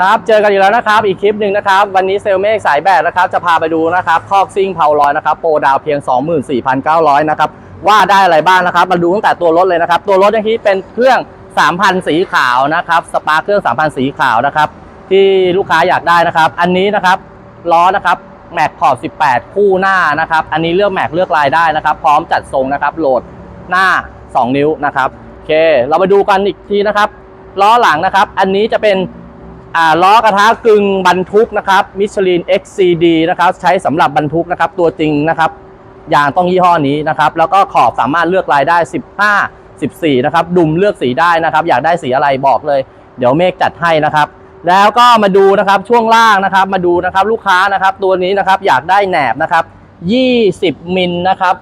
ครับเจอกันอีกแล้วนะครับอีกคลิปหนึ่งนะครับวันนี้เซลเมฆสายแบกนะครับจะพาไปดูนะครับคอกซิ่งเผาลอยนะครับโปรดาวเพียง 24,900นะครับว่าได้อะไรบ้างนะครับมาดูตั้งแต่ตัวรถเลยนะครับตัวรถอย่างที่เป็นเครื่อง 3,000 สีขาวนะครับสปาร์คเครื่อง 3,000 สีขาวนะครับที่ลูกค้าอยากได้นะครับ อันนี้นะครับล้อนะครับแม็กขอบ 18 คู่หน้านะครับอันนี้เลือกแม็กเลือกลายได้นะครับ พร้อมจัดทรงนะครับโหลดหน้า 2 นิ้วนะครับโอเค เรามาดูกันอีกทีนะครับล้อหลังนะครับ อันนี้จะเป็น ล้อกระทะกึ่งบรรทุกนะครับมิชลิน XCD นะครับใช้สำหรับบรรทุกนะครับตัวจริงนะครับยางต้องยี่ห้อนี้นะครับแล้วก็ขอบสามารถเลือกลายได้ 15 14นะครับดุมเลือกสีได้นะครับ อยากได้สีอะไรบอกเลย เดี๋ยวเมฆจัดให้นะครับ แล้วก็มาดูนะครับช่วงล่างนะครับ มาดูนะครับลูกค้านะครับ ตัวนี้นะครับอยากได้แหนบนะครับ20 มิลนะครับ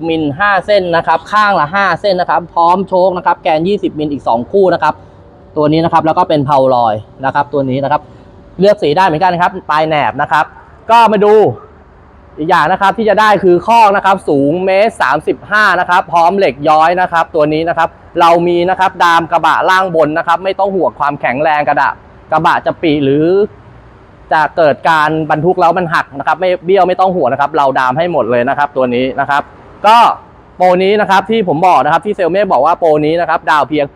20 มิล 5 เส้นนะครับ ข้างละ 5 เส้นนะครับ พร้อมโชคนะครับ แกน 20 มิลอีก 2 คู่นะครับ ตัวนี้นะครับแล้วก็เป็นเพาลอยนะครับ ตัวนี้นะครับ เลือกสีได้เหมือนกันนะครับ ปลายแหนบนะครับ ก็มาดูอีกอย่างนะครับที่จะได้คือข้อนะครับ สูงเมตรสามสิบห้านะครับ พร้อมเหล็กย้อยนะครับ ตัวนี้นะครับ เรามีนะครับดามกระบะล่างบนนะครับ ไม่ต้องห่วงความแข็งแรงกระดะกระบะจะปีหรือ จะเกิดการบรรทุกแล้วมันหักนะครับ ไม่เบี้ยวไม่ต้องห่วงนะครับ เราดามให้หมดเลยนะครับ ตัวนี้นะครับ ก็ โปรนี้นะครับที่ผมบอกนะครับที่เซลเม่บอกว่าโปรนี้นะครับดาวเพียง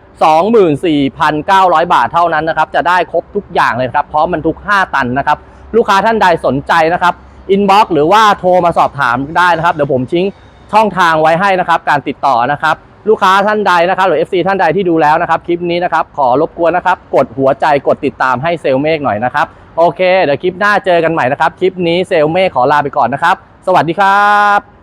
24,900 บาทเท่านั้นนะครับจะได้ครบทุกอย่างเลยครับพร้อมบรรทุก 5 ตันนะครับลูกค้าท่านใดสนใจนะครับอินบ็อกหรือว่าโทรมาสอบถามได้นะครับเดี๋ยวผมทิ้งช่องทางไว้ให้นะครับการติดต่อนะครับลูกค้าท่านใดนะครับหรือ FC ท่านใดที่ดูแล้วนะครับคลิปนี้นะครับขอรบกวนนะครับกดหัวใจกดติดตามให้เซลเมกหน่อยนะครับโอเค เดี๋ยวคลิปหน้าเจอกันใหม่นะครับ คลิปนี้เซลเมกขอลาไปก่อนนะครับ สวัสดีครับ